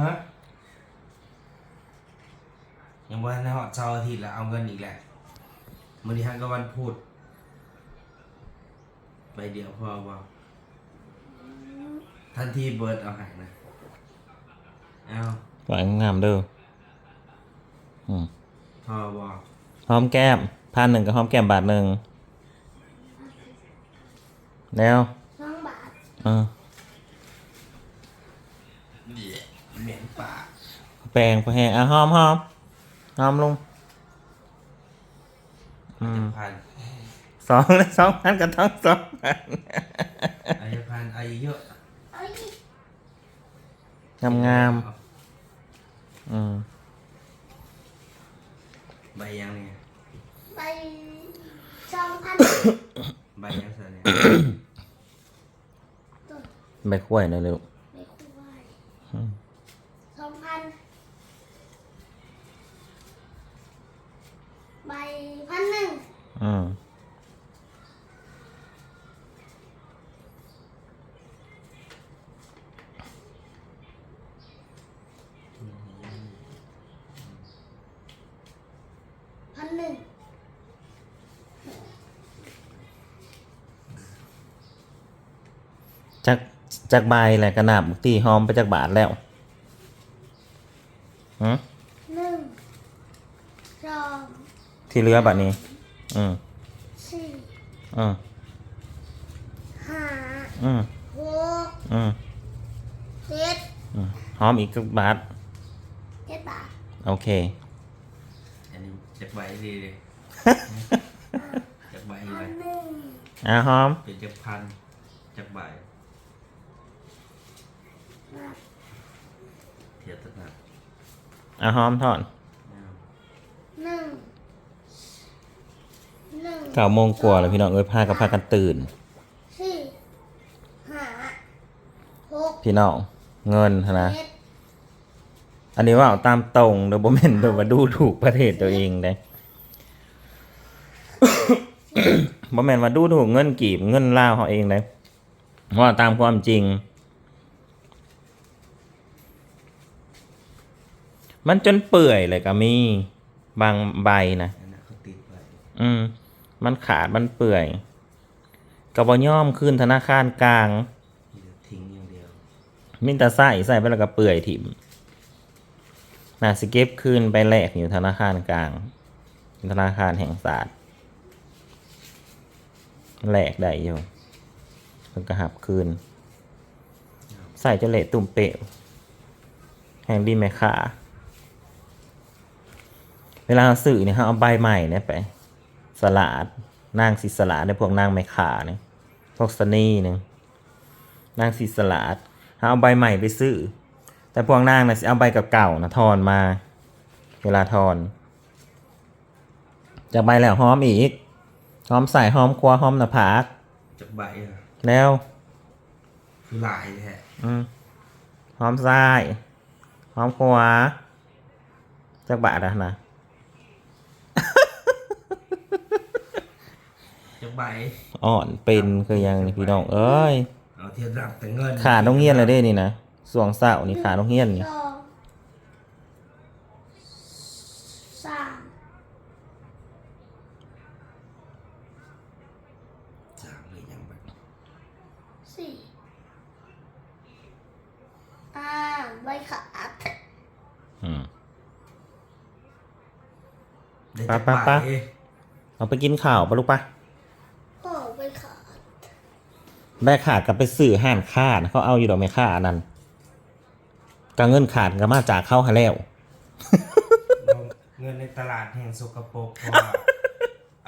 ฮะยังวันในหอดเช้าร์อาทิตย์แล้วเอาเงินอีกแหละมื้อนี้ฮันก็วันพุธไปเดียวพอบ่ทันทีเบิร์ดเอาใหายนะเอาหวานงามเด้ออืมพอบ่หอมแก้มพันหนึ่งกับหอมแก้มบาทหนึ่งแล้วสองบาทเออ เหม็นปาก แปลงพอแห้งอะหอมหอมหอมลงอืมพันสองสองพันกับทั้งสองพันอายพันอายุเยอะเอ้ยงามงามๆอืมใบยังเนี่ยไปสองพันใบยังเสร็จเนี่ยใบกล้วยหน่อยเร็วไม่คุ้ย อืมพันหนึ่งจากจากใบแหละกระหนาบตีหอมไปจากบาทแล้วหืมหนึ่งสองที่เหลือบาทนี้ อืมสี่อืมห้าอืมหกอืมเจ็ดอืมหอมอีกสักบาทเจ็ดบาทโอเค อันนี้จากใบดีเลยจากใบพัเลนยหนึ่งอะหอม เป็นจากพันจากใบเทียบตัดหนักอะหอมถอน หนึ่งหนึ่ง เก้าโมงกว่าแล้วพี่น้องเอ้ยพากับพากันตื่น สี่ห้าหกพี่น้องเงินหั้นนะ เจ็ดอันนี้ว่าเอาตามตรงโดยบ่แม่นโดยว่าดูถูกประเทศตัวเองได้บ่แม่นว่าดูถูกเงินกีบเงินลาวเขาเองได้ว่าตามความจริง มันจนเปื่อยเลยก็มีบางใบนะอันนั้นเขาติดไว้อืม มันขาดมันเปื่อยกระบย่อมขึ้นธนาคารกลางมีแต่ทิ้งอย่างเดียวมินแตาใส่ใส่ไปแล้วก็เปื่อยถิ่มน่าสิเก็บคืนไปแลกอยู่ธนาคารกลาง ธนาคารแห่งศาสตร์แลกได้อยู่เพิ่นก็หับคืน ใส่จะเละตุ่มเปะแห่งดีไหมคะเวลาเราสื่อเนี่ยเขาเอาใบใหม่เนี่ยไป สลัดนางสิสลัดในพวกนางไม้ขาเนี่ยพวกสนีเนี่ยนางสิสลัดเขาเอาใบใหม่ไปซื้อ แต่พวกนางนะสิเอาใบเก่าๆนะทอนมา เวลาทอนจากใบแล้วหอมอีกหอมใส่หอมครัวหอมหน้าผากจากใบอะแล้วคือหลายแท้อืมหอมซ้ายหอมขวาจากบาทอะนะ จาก ใบอ่อนเป็นคือยังนี่พี่น้องเอ้ยเอาเทียบดับแต่เงินขาต้องเงียนเลยเด้นี่นะสวงเสานี่ขาต้องเงียนนี่สองสามสามเลยยังแบบสี่อ่าใบขาดอืม ได้จากปะปะใบ เอาไปกินข้าวปะลูกปะ โอ้ใบขาด แม่ขาดกับไปสื่อห่านขาดเขาเอาอยู่ดอกไม้ขาอันนั้นกาเงินขาดก็มาจากเข้าหาแล้วเอาเงินในตลาดแห่งสกปรกเพราะว่า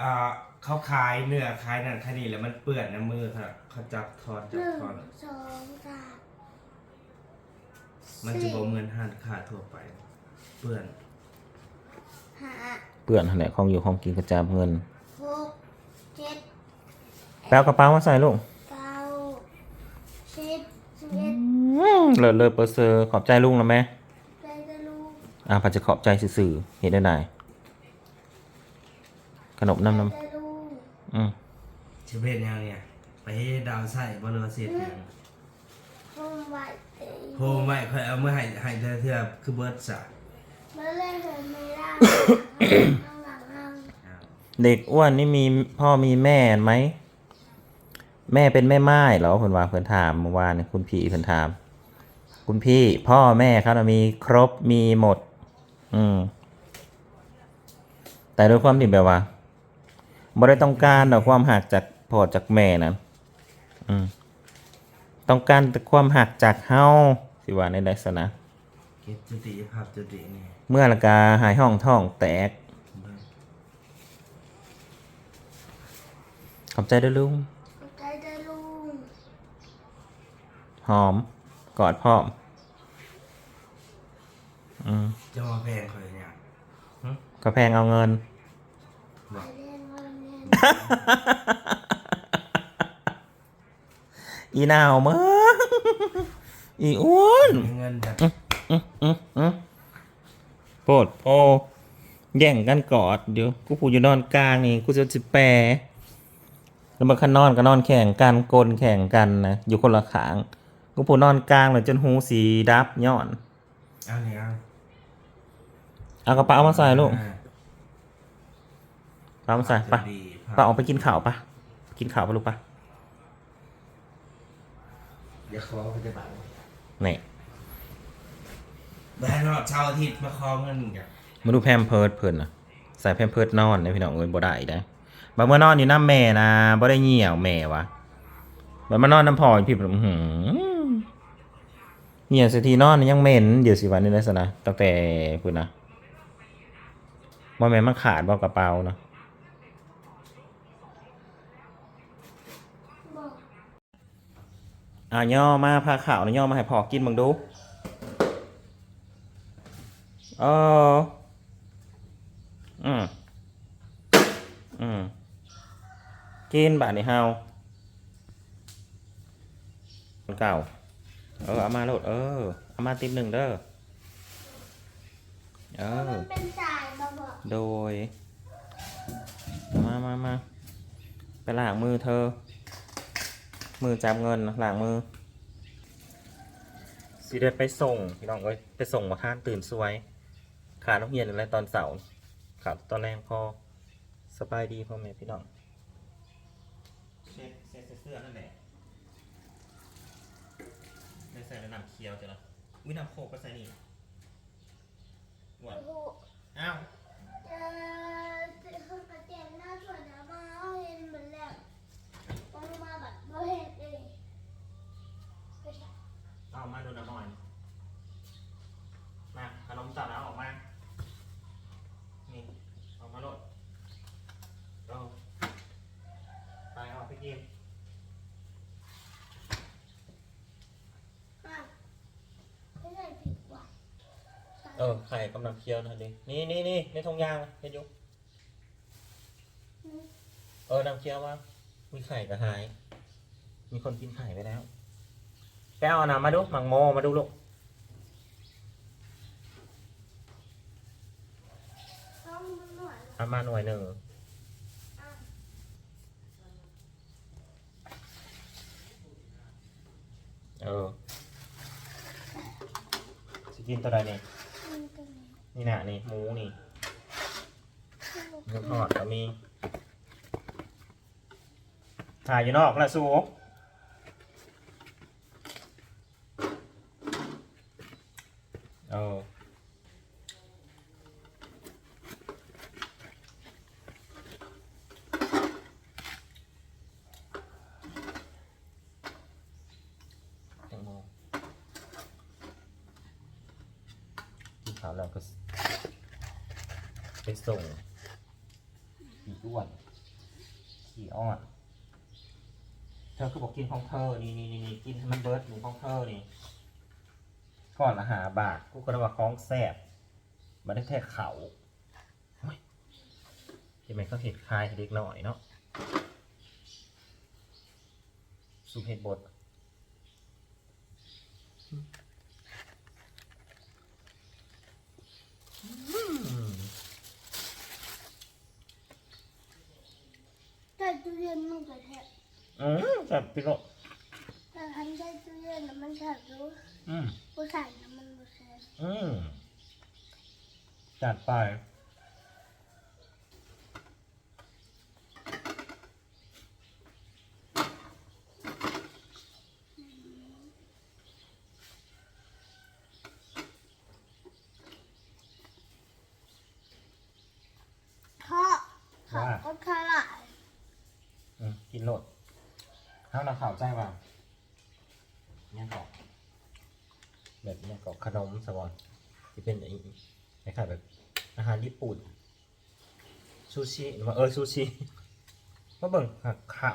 อ่าเขาขายเนื้อขายนั่นขายนี่แล้วมันเปื้อนน้ำมือครับเขาจับทอนหจับนึ่งทอนสองสามมันจะบ่เหมือนห้านค้าทั่วไป เปื้อนห้าเปื่อนหันแหละของอยู่ของกินกระจาบเงินหกเจ็ด แปลกระเป๋ามาใส่ลูก เก้าสิบสิบเอ็ด เลิศเลิศเปอร์เซอร์ขอบใจลุงแล้วไหมใจจะลูกอ่าพันจะขอบใจสื่อๆเห็นได้ไหนขนมน้ำน้ใจจะลูกำอืมเชเบนยังเนี่ยไปให้ดาวใส่บอลลูนเสียดยังห้องไว้ใจโพไม่ค่อยเอามาให้ให้เธอเธอคือเบิร์ดสะมาเล่นเห็นไม่ได้ข้างหลังนั่งอ้าวเด็กอ้วนนี่มีพ่อมีแม่ไหม แม่เป็นแม่ไม้เหรอเพิ่นว่าเพิ่นถามเมื่อวานนี่คุณพี่เพิ่นถาม คุณพี่พ่อแม่เขาน่ะมีครบมีหมด อืม แต่ด้วยความที่แบบว่าบ่ได้ต้องการดอกความหักจากพ่อจากแม่นะอืม ต้องการแต่ความหักจากเฮาสิว่าในลักษณะเก็บจุติภาพจุตินี่เมื่อละกาหายห้องท้องแตกเบิ่งขอบใจด้วยลุงใจได้ลุงหอม กอดพ่อมอืมจะมาแพงเขาอย่างเงี้ยกระแพงเอาเงินไปเล่นวันเล่นอีหนาวมากอีอ้วนมีเงินแบบอื้ออื้ออื้อโปรดโอแย่งกันกอดเดี๋ยวกูผูอยู่นอนกลางนี่กูจะสิแปรแล้วมาขันนอนก็นอนแข่งกันกลนแข่งกันนะอยู่คนละขาง กูผูนอนกลางเลยจนหูสีดับย้อนเอาเนี่ยเอาเอากระเป๋ามาใส่ลูกอ่ากระเป๋ามาใส่ไปจุติไปออกไปกินข้าวปะกินข้าวปะลูกปะเดี๋ยวขอปฏิบัตินี่ได้รอบเช้าร์อาทิตย์มาขอเงินกันมาดูแพมเพิร์ดเพิ่นนะใส่แพมเพิร์ดนอนนะพี่น้องเอ้ยบ่ได้นะบางเมื่อนอนอยู่น้ำแม่นะบ่ได้เหี่ยวแม่วะบางมานอนน้ำพอพี่แบบอื้อหือ เหี่ยสักทีนอนยังเหม็นเดี๋ยวสิวันนี้นะสนะตั้งแต่พุ่นนะบ่แม่นมันขาดบ่กระเป๋าเนะบอกอะย่อมาพาข่าวนะย่อมาให้พอกินมึงดูเอออืมอืมกินบาดนี้เฮาคนเก่า เออเอามาโลดเออเอามาติมหนึ่งเด้อเออมันเป็นสายมาบอกโดย มามามาไปล้างมือเธอ มือจับเงินล้างมือสิได้ไปส่งพี่น้องเอ้ยไปส่งมาท่านตื่นสวย ขาน้องเย็นอะไรตอนเสาร์ครับตอนแรกพอสบายดีพ่อแม่พี่น้องเช็ดเช็ดเสื้อนั่นแหละไม่ ใส่แล้วน้ำเคี้ยวจ้ะเหรอวิน้ำโคกก็ใส่นี่หวานโอ้โหอ้าวเออคนกระเจียนหน้าสวยนะมาเอาเห็นเหมือนแล้วต้องมาแบบเราเห็นเองไม่ใช่ เอามาดูหน่อย มาขนมจับแล้วออกมา นี่ออกมาโลดเอาไปเอาไปกิน อะไม่ใช่ผิดว่ะ เออไข่กำลังเคี้ยวนะดินี่นี่นี่ในทงยางเห็นยุเออนำเคี้ยวว่ามีไข่กับหาย มีคนกินไข่ไปแล้วไปเอาน้ำมาดูหมังโมมาดูลูกองมันหน่อยเอามาหน่วยหนึ่งเออจะกินตัวใดเนี่ย นี่น่ะนี่หมูนี่หมูทอดก็มีถ่ายอยู่นอกแล้วสูเออแตงโมกินข้าวแล้วก็ไป ส่งขี่อ้วนขี่อ้อน เธอคือบอกกินของเธอ นี่นี่นี่กินให้มันเบิร์ดหนูของเธอนี่ ก่อนละหาบาทกูก็ได้ว่าคล้องแสบมาได้แค่เขาที่มันก็เห็ดคลายให้เด็กหน่อยเนาะสุปเห็ดบด แต่ตู้เย็นมันกระแทก อืมแซ่บพี่โลแต่ทำได้ตู้เย็นแล้วมันแฉะรู้ออืมผู้ใส่น้ำมันบุเซนอืมจัดไปทอดทอดก็ขลายอืมกินโลด เท่าเราข่าวใจว่าเนี่ยกรอกแบบเนี่ยกรอกขนมสวอนที่เป็นไอ้คล้ายๆแบบอาหารญี่ปุ่นซูชิหรือว่าเออซูชิมาเบิ่งหักเขา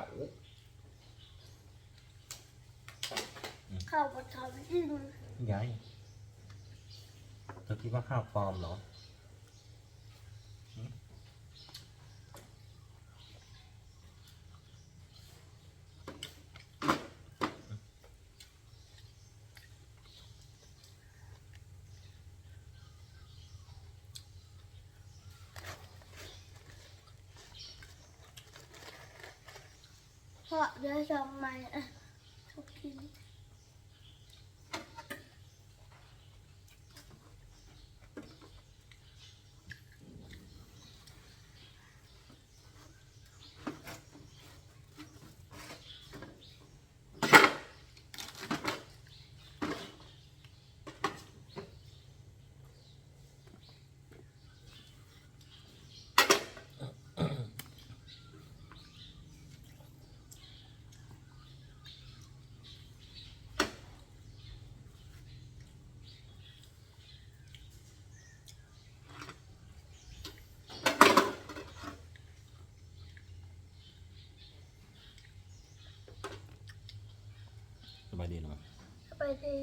ข้าวบดเขาที่ดูย้ายเธอคิดว่าข้าวปลอมเหรอ เพราะเดี๋ยวสองไม้อะทุกที ส บายดีเนาะไปที่